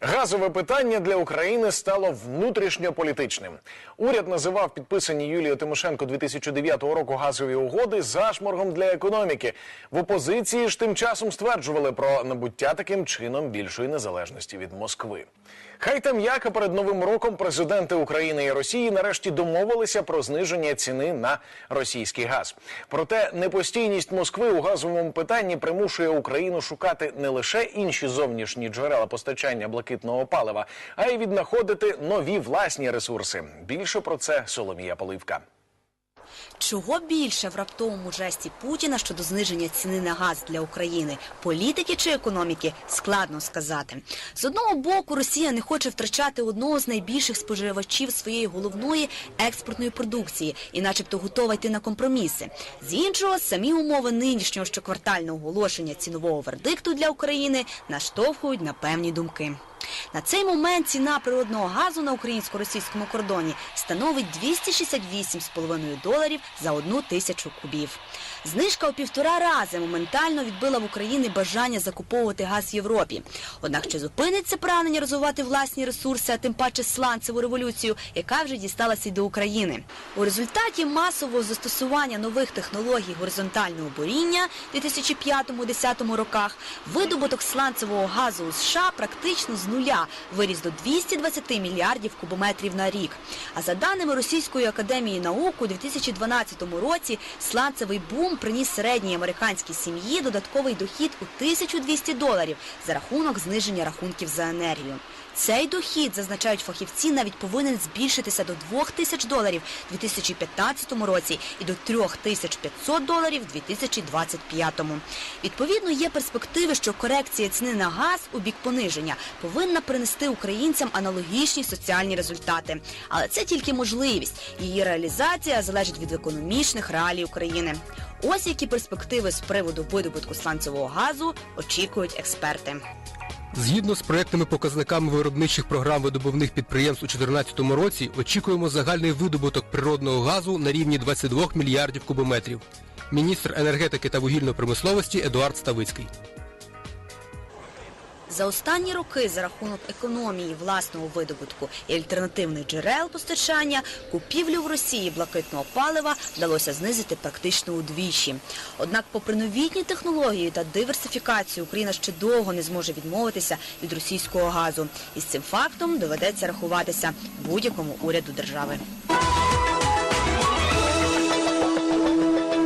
Газове питання для України стало внутрішньополітичним. Уряд називав підписані Юлією Тимошенко 2009 року газові угоди зашморгом для економіки. В опозиції ж тим часом стверджували про набуття таким чином більшої незалежності від Москви. Хай там як перед новим роком президенти України і Росії нарешті домовилися про зниження ціни на російський газ. Проте непостійність Москви у газовому питанні примушує Україну шукати не лише інші зовнішні джерела постачання блакитного палива, а й віднаходити нові власні ресурси. Більше про це Соломія Поливка. Чого більше в раптовому жесті Путіна щодо зниження ціни на газ для України? Політики чи економіки? Складно сказати. З одного боку, Росія не хоче втрачати одного з найбільших споживачів своєї головної експортної продукції і начебто готова йти на компроміси. З іншого, самі умови нинішнього щоквартального оголошення цінового вердикту для України наштовхують на певні думки. На цей момент ціна природного газу на українсько-російському кордоні становить 268,5 доларів за одну тисячу кубів. Знижка у півтора рази моментально відбила в Україні бажання закуповувати газ в Європі. Однак чи зупиниться прагнення розвивати власні ресурси, а тим паче сланцеву революцію, яка вже дісталася й до України? У результаті масового застосування нових технологій горизонтального буріння в 2005-2010 роках видобуток сланцевого газу у США практично з нуля виріс до 220 мільярдів кубометрів на рік. А за даними Російської академії наук, у 2012 році сланцевий бум приніс середній американській сім'ї додатковий дохід у 1200 доларів за рахунок зниження рахунків за енергію. Цей дохід, зазначають фахівці, навіть повинен збільшитися до 2000 доларів у 2015 році і до 3500 доларів у 2025. Відповідно, є перспективи, що корекція ціни на газ у бік пониження повинна принести українцям аналогічні соціальні результати. Але це тільки можливість. Її реалізація залежить від економічних реалій України. Ось які перспективи з приводу видобутку сланцевого газу очікують експерти. Згідно з проектними показниками виробничих програм видобувних підприємств у 2014 році, очікуємо загальний видобуток природного газу на рівні 22 мільярдів кубометрів. Міністр енергетики та вугільної промисловості Едуард Ставицький. За останні роки за рахунок економії власного видобутку і альтернативних джерел постачання купівлю в Росії блакитного палива вдалося знизити практично удвічі. Однак, попри новітні технології та диверсифікацію, Україна ще довго не зможе відмовитися від російського газу. І з цим фактом доведеться рахуватися будь-якому уряду держави.